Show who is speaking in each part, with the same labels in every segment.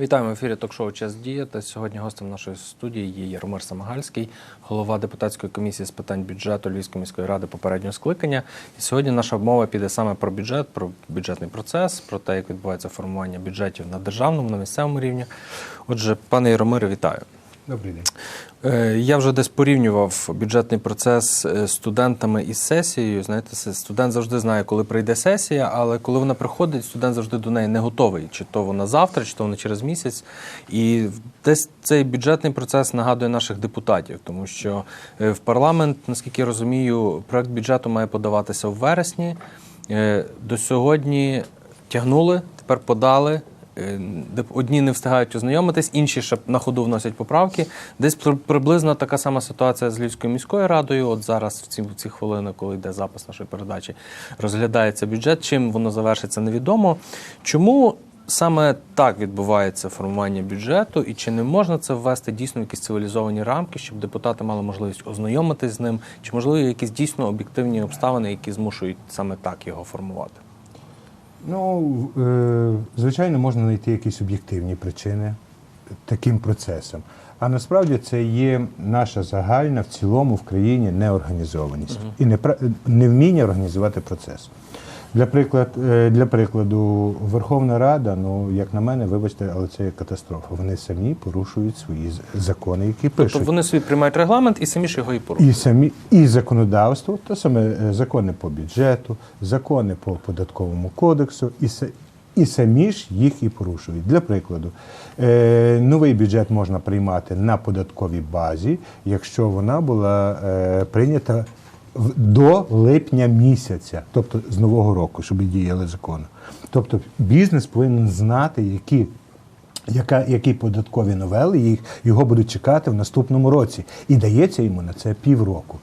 Speaker 1: Вітаємо в ефірі ток-шоу Час діяти. Сьогодні гостем нашої студії є Яромир Самагальський, голова депутатської комісії з питань бюджету Львівської міської ради попереднього скликання. І сьогодні наша мова піде саме про бюджет, про бюджетний процес, про те, як відбувається формування бюджетів на державному, на місцевому рівні. Отже, пане Яромире, вітаю.
Speaker 2: Добрий день.
Speaker 1: Е, Я вже десь порівнював бюджетний процес е, з студентами із сесією. Знаєте, студент завжди знає, коли прийде сесія, але коли вона приходить, студент завжди до неї не готовий. Чи то вона завтра, чи то вона через місяць. І десь цей бюджетний процес нагадує наших депутатів, тому що е, в парламент, наскільки я розумію, проект бюджету має подаватися в вересні. До сьогодні тягнули, тепер подали. Е, Одні не встигають ознайомитись, інші ще на ходу вносять поправки. Десь при- приблизно така сама ситуація з Львівською міською радою. От зараз в ці, в ці хвилини, коли йде запис нашої передачі, розглядається бюджет. Чим воно завершиться, невідомо. Чому саме так відбувається формування бюджету, і чи не можна це ввести дійсно в якісь цивілізовані рамки, щоб депутати мали можливість ознайомитись з ним, чи можливо якісь дійсно об'єктивні обставини, які змушують саме так його формувати?
Speaker 2: Ну, е, звичайно, можна знайти якісь об'єктивні причини таким процесам. А насправді це є наша загальна в цілому в країні неорганізованість і невміння організувати процес. Для, приклад, е, для прикладу, Верховна Рада, ну як на мене, вибачте, але це є катастрофа. Вони самі порушують свої закони, які пишуть.
Speaker 1: Тобто вони собі приймають регламент і самі ж його і порушують.
Speaker 2: І самі і законодавство, то саме е, закони по бюджету, закони по податковому кодексу, і, і самі ж їх і порушують. Для прикладу, е, новий бюджет можна приймати на податковій базі, якщо вона була е, прийнята до липня місяця, тобто з нового року, щоб діяли закони. Тобто бізнес повинен знати, які яка, які податкові новели їх, його будуть чекати в наступному році. І дається йому на це півроку.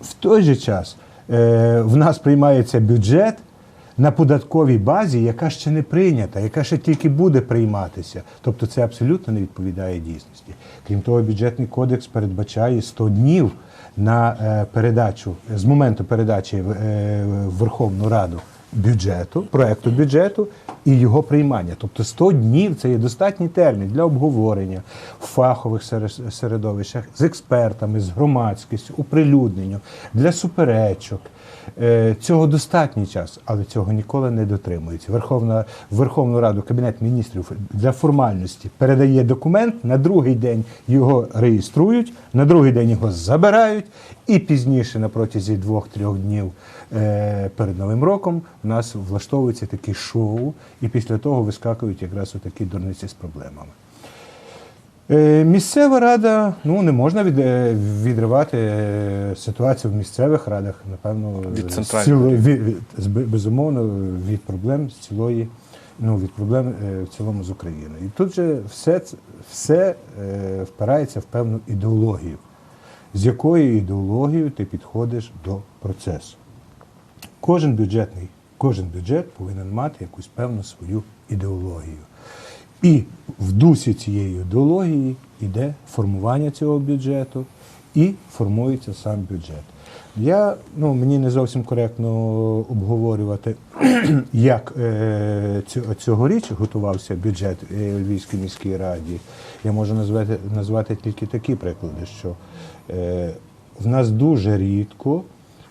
Speaker 2: В той же час е, в нас приймається бюджет на податковій базі, яка ще не прийнята, яка ще тільки буде прийматися. Тобто це абсолютно не відповідає дійсності. Крім того, бюджетний кодекс передбачає 100 днів на е, передачу з моменту передачі в, е, Верховну Раду бюджету, проекту бюджету і його приймання. Тобто 100 днів це є достатній термін для обговорення в фахових сере- середовищах з експертами, з громадськістю, оприлюднення, для суперечок. Е, Цього достатній час, але цього ніколи не дотримується. Верховна Верховну Раду Кабінет міністрів для формальності передає документ, на другий день його реєструють, на другий день його забирають, і пізніше, на протязі двох-трьох днів е, перед Новим роком, у нас влаштовується таке шоу, і після того вискакують якраз отакі дурниці з проблемами. Е, Місцева рада, ну не можна від, е, відривати е, ситуацію в місцевих радах, напевно,
Speaker 1: Від
Speaker 2: цілої- від, безумовно від проблем з цілої, ну від проблем в цілому з Україною. І тут же все, все впирається в певну ідеологію, з якою ідеологією ти підходиш до процесу. Кожен бюджетний, кожен бюджет повинен мати якусь певну свою ідеологію. І в дусі цієї ідеології йде формування цього бюджету і формується сам бюджет. Я, ну, мені не зовсім коректно обговорювати, як е, цьогоріч готувався бюджет е, Львівській міській раді. Я можу назвати, назвати тільки такі приклади, що е, в нас дуже рідко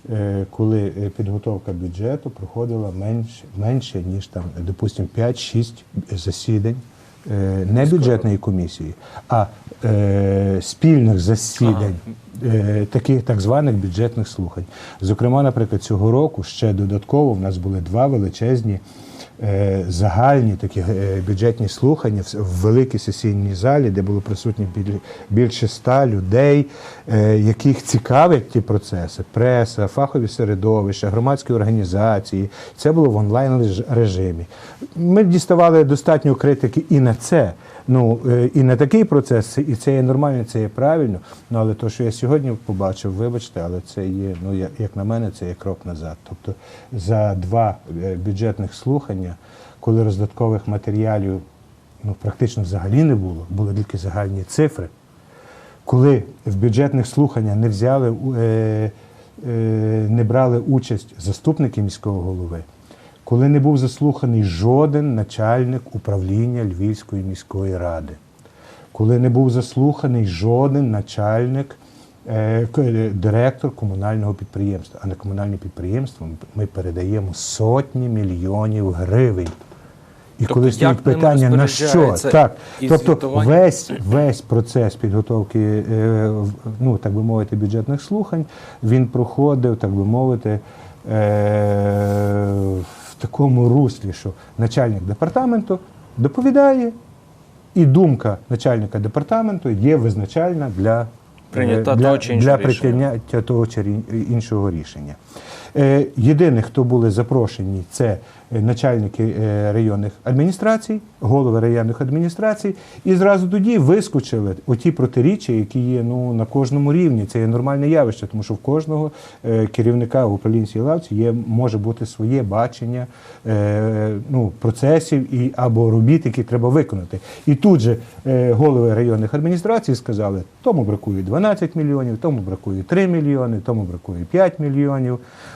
Speaker 2: е, коли підготовка бюджету проходила менше, менше ніж там, допустимо, 5-6 засідань не бюджетної комісії, а е, спільних засідань. е, Таких так званих бюджетних слухань. Зокрема, наприклад, цього року ще додатково в нас були два величезні е, загальні такі е, бюджетні слухання в, в великій сесійній залі, де було присутні більше ста людей, е, яких цікавлять ті процеси: преса, фахові середовища, громадські організації. Це було в онлайн режимі. Ми діставали достатньо критики і на це. Ну е, і на такий процес, і це є нормально, це є правильно. Ну але то, що я сьогодні побачив, вибачте, але це є, ну як на мене, це є крок назад. Тобто за два е, бюджетних слухання, коли роздаткових матеріалів ну практично взагалі не було, були тільки загальні цифри. Коли в бюджетних слуханнях не взяли е, не брали участь заступники міського голови, коли не був заслуханий жоден начальник управління Львівської міської ради, коли не був заслуханий жоден начальник, е, е, директор комунального підприємства. А на комунальне підприємство ми передаємо сотні мільйонів гривень. І
Speaker 1: Тобто
Speaker 2: коли стоїть питання на що, так, тобто весь, весь процес підготовки, е, ну так би мовити, бюджетних слухань, він проходив, так би мовити, е, такому руслі, що начальник департаменту доповідає, і думка начальника департаменту є визначальна для, е, для,
Speaker 1: іншого
Speaker 2: для прийняття того чи іншого рішення. Е, Єдине, хто були запрошені, це е, начальники е, районних адміністрацій, голови районних адміністрацій, і зразу тоді вискочили оті протиріччя, які є ну, на кожному рівні. Це є нормальне явище, тому що в кожного керівника в управлінській лавці є, може бути своє бачення ну, процесів і, або робіт, які треба виконати. І тут же голови районних адміністрацій сказали, тому бракує 12 мільйонів, тому бракує 3 мільйони, тому бракує 5 мільйонів.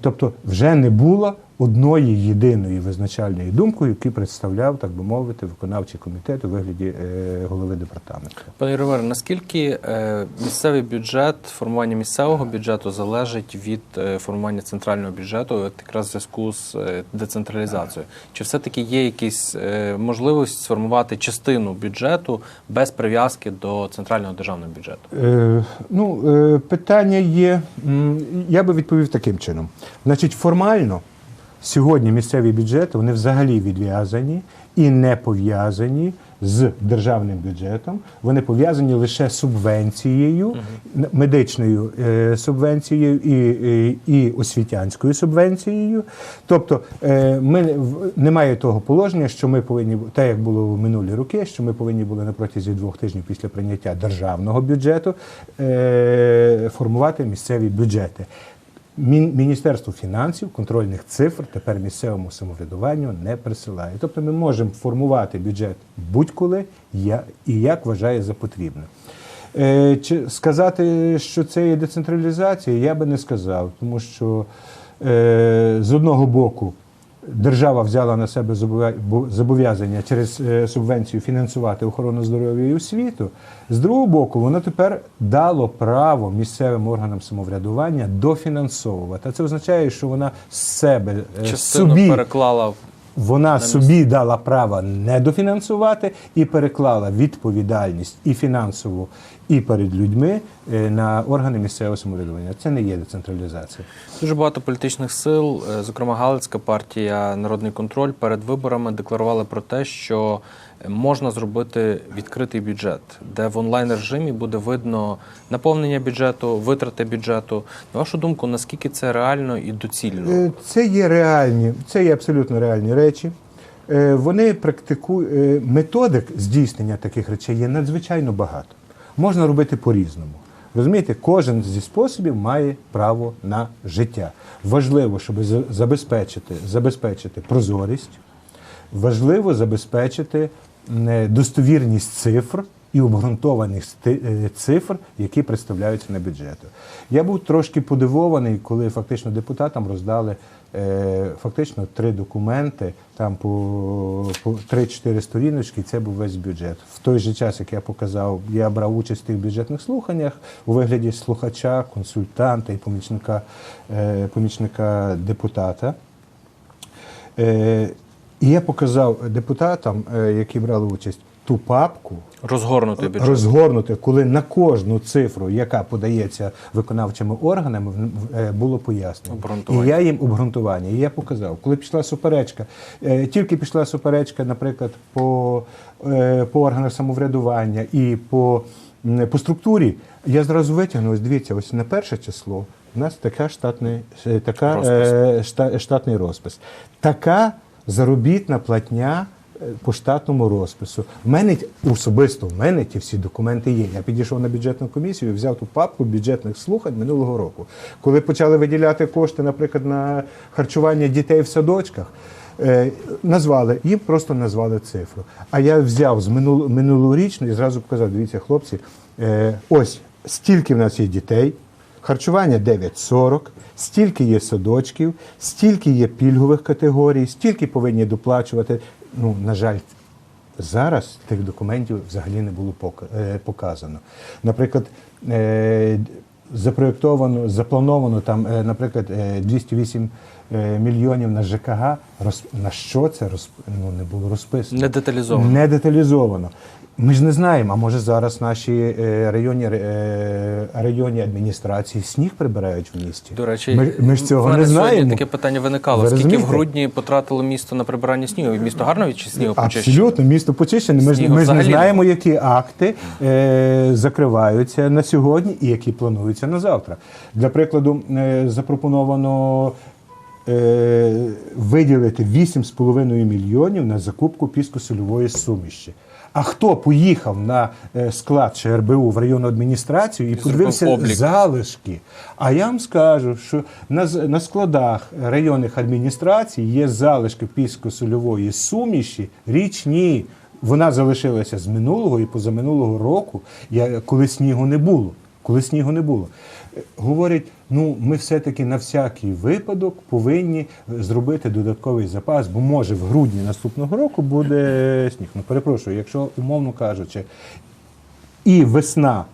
Speaker 2: Тобто вже не було одної єдиної визначальної думки, яку представляв, так би мовити, виконавчий комітет у вигляді е, голови департаменту.
Speaker 1: Пане Ромере, наскільки е, місцевий бюджет, формування місцевого бюджету залежить від е, формування центрального бюджету, якраз в зв'язку з е, децентралізацією? Чи все-таки є якісь е, можливість сформувати частину бюджету без прив'язки до центрального державного бюджету?
Speaker 2: Е, ну, е, питання є. Я би відповів таким чином. Значить, формально сьогодні місцеві бюджети вони взагалі відв'язані і не пов'язані з державним бюджетом. Вони пов'язані лише субвенцією, медичною е, субвенцією і, і, і освітянською субвенцією. Тобто е, ми немає того положення, що ми повинні так як було в минулі роки, що ми повинні були на протязі двох тижнів після прийняття державного бюджету е, формувати місцеві бюджети. Мін- Міністерство фінансів контрольних цифр тепер місцевому самоврядуванню не присилає. Тобто ми можемо формувати бюджет будь-коли і як вважає за потрібне. Е, Чи сказати, що це є децентралізація, я би не сказав, тому що е, з одного боку держава взяла на себе зобов'язання через е, субвенцію фінансувати охорону здоров'я і освіту. З другого боку, воно тепер дало право місцевим органам самоврядування дофінансовувати. А це означає, що вона з себе е,
Speaker 1: Частину
Speaker 2: собі
Speaker 1: переклала
Speaker 2: вона собі дала право не дофінансувати і переклала відповідальність і фінансову, і перед людьми е, на органи місцевого самоврядування. Це не є децентралізація.
Speaker 1: Дуже багато політичних сил, е, зокрема Галицька партія Народний контроль, перед виборами декларували про те, що можна зробити відкритий бюджет, де в онлайн режимі буде видно наповнення бюджету, витрати бюджету. На вашу думку, наскільки це реально і доцільно?
Speaker 2: Е, Це є реальні, це є абсолютно реальні речі. Вони практикують методик здійснення таких речей є надзвичайно багато. Можна робити по-різному. Розумієте, кожен зі способів має право на життя. Важливо, щоб забезпечити, забезпечити прозорість, важливо забезпечити е, достовірність цифр і обґрунтованість ти- е, цифр, які представляються на бюджету. Я був трошки подивований, коли фактично депутатам роздали е, фактично три документи, там по, 3-4 сторіночки, і це був весь бюджет. В той же час, як я показав, я брав участь в тих бюджетних слуханнях у вигляді слухача, консультанта і помічника, е, помічника депутата. І я показав депутатам, які брали участь, ту папку,
Speaker 1: Розгорнутий бюджет.
Speaker 2: розгорнути, коли на кожну цифру, яка подається виконавчими органами, е, було пояснено. І я їм обґрунтування. І я показав, коли пішла суперечка, е, тільки пішла суперечка, наприклад, по, е, по органах самоврядування і по, по структурі, я зразу витягнув, ось дивіться, ось на перше число у нас така штатний, така,
Speaker 1: Розпис.
Speaker 2: штатний розпис. Така заробітна платня по штатному розпису. В мене особисто в мене ті всі документи є. Я підійшов на бюджетну комісію взяв ту папку бюджетних слухань минулого року. Коли почали виділяти кошти, наприклад, на харчування дітей в садочках. е, Назвали, їм просто назвали цифру. А я взяв з минул, минулорічну і зразу показав: дивіться, хлопці, е, ось стільки в нас є дітей, Харчування 9,40, стільки є садочків, стільки є пільгових категорій, стільки повинні доплачувати. Ну, на жаль, зараз тих документів взагалі не було е, показано. Наприклад, е, запроєктовано, заплановано там, е, наприклад, е, 208 е, мільйонів на ЖКГ. На що це ну, не було розписано?
Speaker 1: Не деталізовано.
Speaker 2: Не деталізовано. Ми ж не знаємо, а може зараз наші е, районні, е, районні адміністрації сніг прибирають в місті.
Speaker 1: До речі,
Speaker 2: ми, ми ж цього
Speaker 1: в мене
Speaker 2: не знаємо.
Speaker 1: таке питання виникало.
Speaker 2: Ви
Speaker 1: Скільки в грудні потратило місто на прибирання снігу? Місто гарно чи снігу почищено?
Speaker 2: Абсолютно, місто почищене. Ми ж, ми ж не знаємо, які акти е, закриваються на сьогодні і які плануються на завтра. Для прикладу, е, запропоновано е, виділити 8,5 мільйонів на закупку піскосольової суміші. А хто поїхав на е, склад ШРБУ в районну адміністрацію і подивився залишки? А я вам скажу, що на, на складах районних адміністрацій є залишки піскосольової суміші річні. Вона залишилася з минулого і позаминулого року, коли снігу не було. Коли снігу не було. Е, Говорять, ну ми все-таки на всякий випадок повинні е, зробити додатковий запас, бо може в грудні наступного року буде сніг. Ну перепрошую, якщо умовно кажучи, і весна.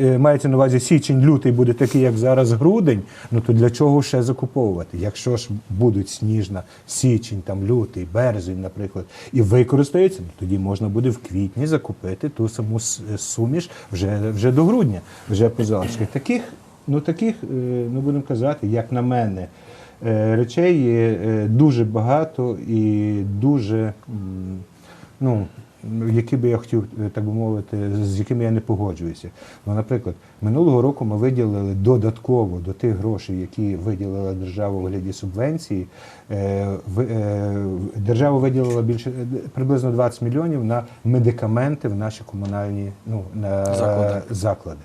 Speaker 2: е, Мається на увазі січень, лютий буде такий, як зараз грудень. Ну то для чого ще закуповувати? Якщо ж будуть сніжна січень, там лютий, березень, наприклад, і використаються, ну, тоді можна буде в квітні закупити ту саму суміш вже, вже до грудня, вже по. Таких, ну таких, е, ну будемо казати, як на мене, е, речей є е, дуже багато і дуже. ну, які би я хотів, так би мовити, з якими я не погоджуюся. Ну, наприклад, минулого року ми виділили додатково до тих грошей, які виділила держава у вигляді субвенції. Держава виділила більше приблизно 20 мільйонів на медикаменти в наші комунальні ну, на
Speaker 1: Заклади.
Speaker 2: заклади.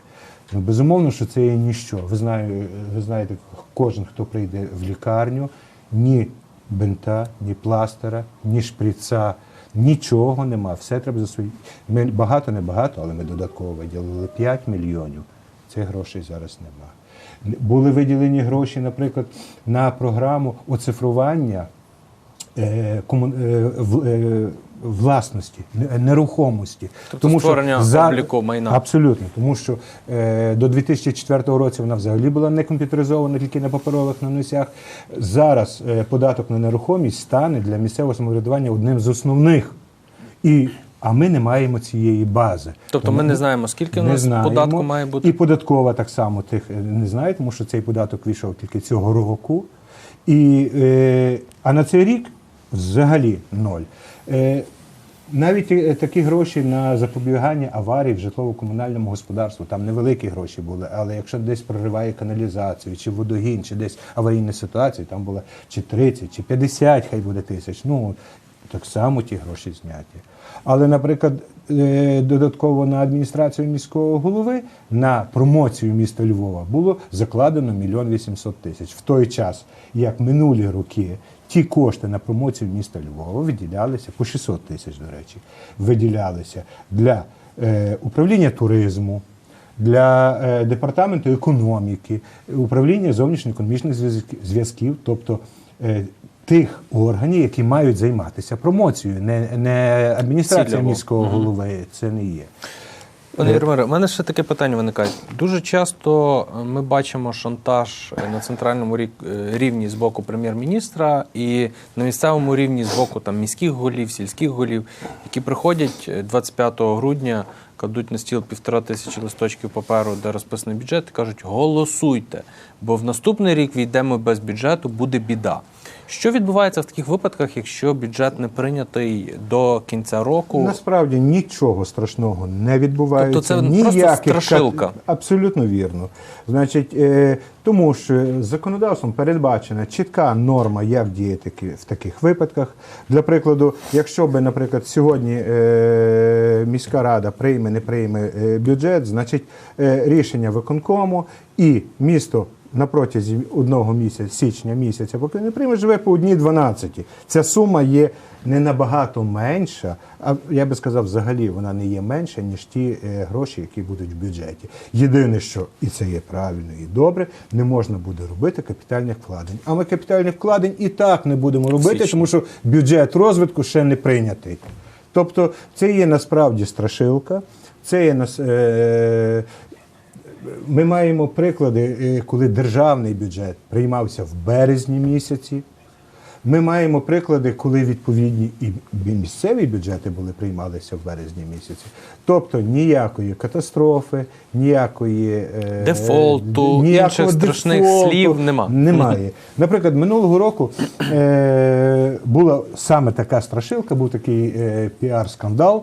Speaker 2: Ну, безумовно, що це є ніщо. Ви, знаю, ви знаєте, кожен, хто прийде в лікарню, ні бинта, ні пластера, ні шприца, нічого нема. Все треба за свої. Ми багато, не багато, але ми додатково виділили 5 мільйонів. Цих грошей зараз нема. Були виділені гроші, наприклад, на програму оцифрування власності, нерухомості.
Speaker 1: Тобто створення обліку майна.
Speaker 2: Абсолютно, тому що е, до 2004 року вона взагалі була не комп'ютеризована, тільки на паперових наносях. Зараз е, податок на нерухомість стане для місцевого самоврядування одним з основних. І, а ми не маємо цієї бази.
Speaker 1: Тобто ми не знаємо, скільки у нас
Speaker 2: знаємо.
Speaker 1: податку має бути.
Speaker 2: І податкова так само тих е, не знає, тому що цей податок вийшов тільки цього року. І, е, а на цей рік взагалі ноль. Е, навіть е, такі гроші на запобігання аварій в житлово-комунальному господарстві, там невеликі гроші були, але якщо десь прориває каналізацію, чи водогін, чи десь аварійна ситуація, там було чи 30, чи 50, хай буде тисяч. Ну, так само ті гроші зняті. Але, наприклад, е, додатково на адміністрацію міського голови на промоцію міста Львова було закладено мільйон вісімсот тисяч. В той час, як минулі роки, ті кошти на промоцію міста Львова виділялися по 600 тисяч, до речі, виділялися для е, управління туризму, для е, департаменту економіки, управління зовнішньоекономічних зв'язків, тобто е, тих органів, які мають займатися промоцією, не, не адміністрація
Speaker 1: Цільово.
Speaker 2: міського голови, це не є.
Speaker 1: Пане
Speaker 2: Е,
Speaker 1: Єрмире, у мене ще таке питання виникає. Дуже часто е, ми бачимо шантаж е, на центральному е, рівні з боку прем'єр-міністра і на місцевому рівні з боку там, міських голів, сільських голів, які приходять е, 25 грудня, кладуть на стіл півтора тисячі листочків паперу, де розписаний бюджет, і кажуть, голосуйте, бо в наступний рік війдемо без бюджету, буде біда. Що відбувається в таких випадках, якщо бюджет не прийнятий до кінця року?
Speaker 2: Насправді нічого страшного не відбувається.
Speaker 1: Тобто це просто страшилка.
Speaker 2: кат- Абсолютно вірно. Значить, е, тому що законодавством передбачена чітка норма, як діяти в таких випадках. Для прикладу, якщо би, наприклад, сьогодні е, міська рада прийме, не прийме е, бюджет, значить е, рішення виконкому і місто на протязі одного місяця, січня місяця, поки не прийме, живе по одній 12. Ця сума є не набагато менша, а я би сказав, взагалі вона не є менша, ніж ті е, гроші, які будуть в бюджеті. Єдине, що і це є правильно і добре, не можна буде робити капітальних вкладень. А ми капітальних вкладень і так не будемо робити,
Speaker 1: Січні.
Speaker 2: тому що бюджет розвитку ще не прийнятий. Тобто це є насправді страшилка, це є нас. Ми маємо приклади, е, коли державний бюджет приймався в березні місяці. Ми маємо приклади, коли відповідні і місцеві бюджети були приймалися в березні місяці. Тобто ніякої катастрофи, ніякої е,
Speaker 1: Дефолту, інших страшних слів нема.
Speaker 2: Немає. Наприклад, минулого року е, була саме така страшилка, був такий е, піар-скандал.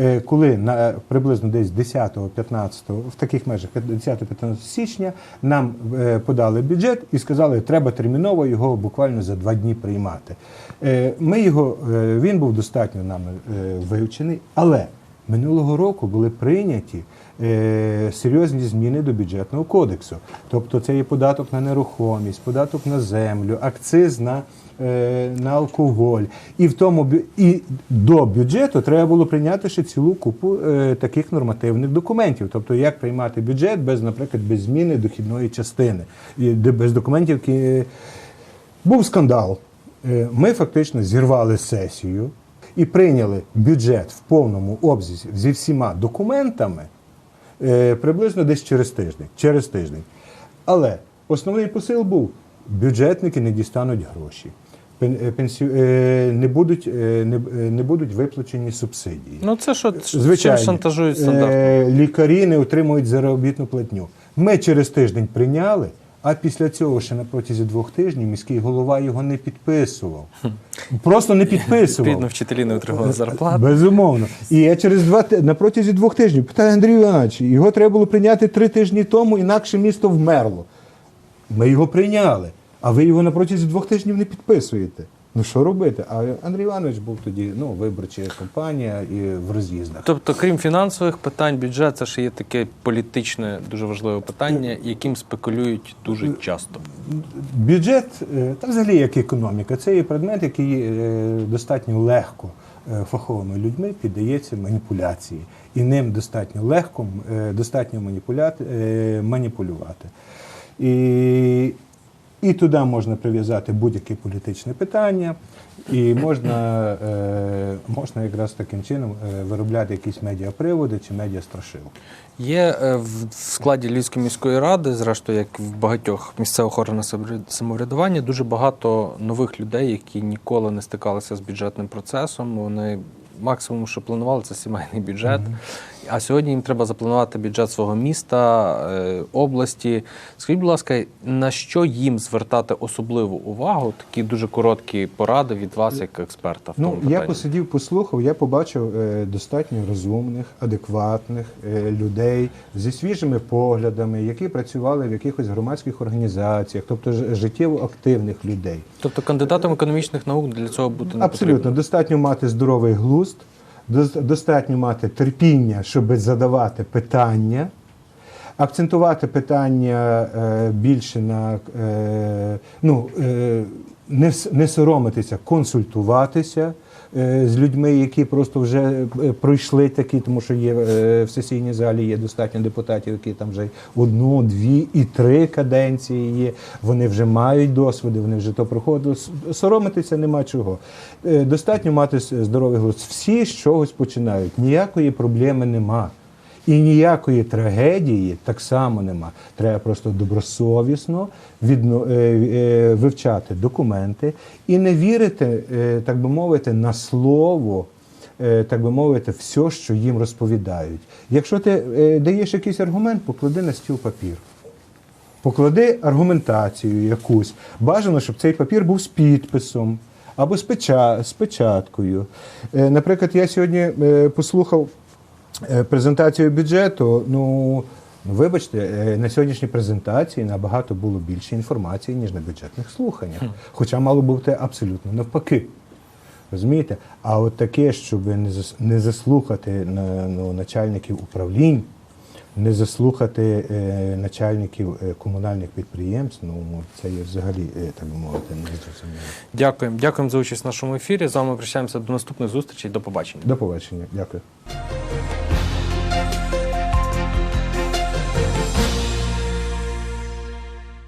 Speaker 2: Е, Коли на приблизно десь 10-15, в таких межах 10-15 січня нам е, подали бюджет і сказали, треба терміново його буквально за два дні приймати. Е, Ми його, е, він був достатньо нами е, вивчений, але минулого року були прийняті е, серйозні зміни до бюджетного кодексу. Тобто це є податок на нерухомість, податок на землю, акциз на, е, на алкоголь. І в тому і до бюджету треба було прийняти ще цілу купу е, таких нормативних документів. Тобто, як приймати бюджет без, наприклад, без зміни дохідної частини, без документів, які був скандал. Е, Ми фактично зірвали сесію і прийняли бюджет в повному обсязі зі всіма документами е, приблизно десь через тиждень. Через тиждень. Але основний посил був: бюджетники не дістануть гроші. Е, е, Не будуть, е, не, не будуть виплачені субсидії.
Speaker 1: Ну це що
Speaker 2: Звичайно,
Speaker 1: шантажують стандарт.
Speaker 2: Е, лікарі не отримують заробітну платню. Ми через тиждень прийняли, а після цього ще на протязі двох тижнів міський голова його не підписував. Просто не підписував.
Speaker 1: Відповідно, вчителі не отримали зарплату.
Speaker 2: Безумовно. І я через два на протязі двох тижнів питаю Андрій Іванович, його треба було прийняти три тижні тому, інакше місто вмерло. Ми його прийняли, а ви його на протязі двох тижнів не підписуєте. Ну що робити? А Андрій Іванович був тоді ну, виборча кампанія і в роз'їздах.
Speaker 1: Тобто, крім фінансових питань, бюджет це ще є таке політичне, дуже важливе питання, яким спекулюють дуже часто.
Speaker 2: Бюджет, е, та взагалі як економіка, це є предмет, який е, достатньо легко е, фаховими людьми піддається маніпуляції. І ним достатньо легко, е, достатньо е, маніпулювати. І, і туди можна прив'язати будь-яке політичне питання, і можна, е, можна якраз таким чином е, виробляти якісь медіаприводи чи медіастрашилки.
Speaker 1: Є е, в складі Львівської міської ради, зрештою, як в багатьох місцевих органах самоврядування, дуже багато нових людей, які ніколи не стикалися з бюджетним процесом. Вони максимум, що планували, це сімейний бюджет. А сьогодні їм треба запланувати бюджет свого міста, е, області. Скажіть, будь ласка, на що їм звертати особливу увагу? Такі дуже короткі поради від вас, як експерта. В
Speaker 2: Ну,
Speaker 1: тому
Speaker 2: я посидів, послухав, я побачив е, достатньо розумних, адекватних е, людей зі свіжими поглядами, які працювали в якихось громадських організаціях, тобто життєво активних людей.
Speaker 1: Тобто кандидатом економічних наук для цього бути не
Speaker 2: Абсолютно,
Speaker 1: потрібно.
Speaker 2: достатньо мати здоровий глузд, достатньо мати терпіння, щоб задавати питання. Акцентувати питання е, більше на е, ну, е, не, соромитися, консультуватися з людьми, які просто вже е, пройшли такі, тому що є е, в сесійній залі є достатньо депутатів, які там вже одну, дві і три каденції є. Вони вже мають досвіди, вони вже то проходили. Соромитися нема чого. Е, Достатньо мати здоровий голос. Всі з чогось починають. Ніякої проблеми нема. І ніякої трагедії так само нема. Треба просто добросовісно відно, е, е, вивчати документи і не вірити, е, так би мовити, на слово, так би мовити, все, що їм розповідають. Якщо ти даєш якийсь аргумент, поклади на стіл папір. Поклади аргументацію якусь. Бажано, щоб цей папір був з підписом або з, печаткою. Наприклад, я сьогодні послухав презентацію бюджету. Ну, вибачте, е, на сьогоднішній презентації набагато було більше інформації, ніж на бюджетних слуханнях. Хоча мало бути абсолютно навпаки. Розумієте? А от таке, щоб не заслухати ну, начальників управлінь, не заслухати е, начальників е, комунальних підприємств, ну це є взагалі, е, так би мовити, незрозуміло.
Speaker 1: Дякуємо. Дякуємо за участь в нашому ефірі. З вами прощаємося до наступних зустрічей. До побачення.
Speaker 2: До побачення. Дякую.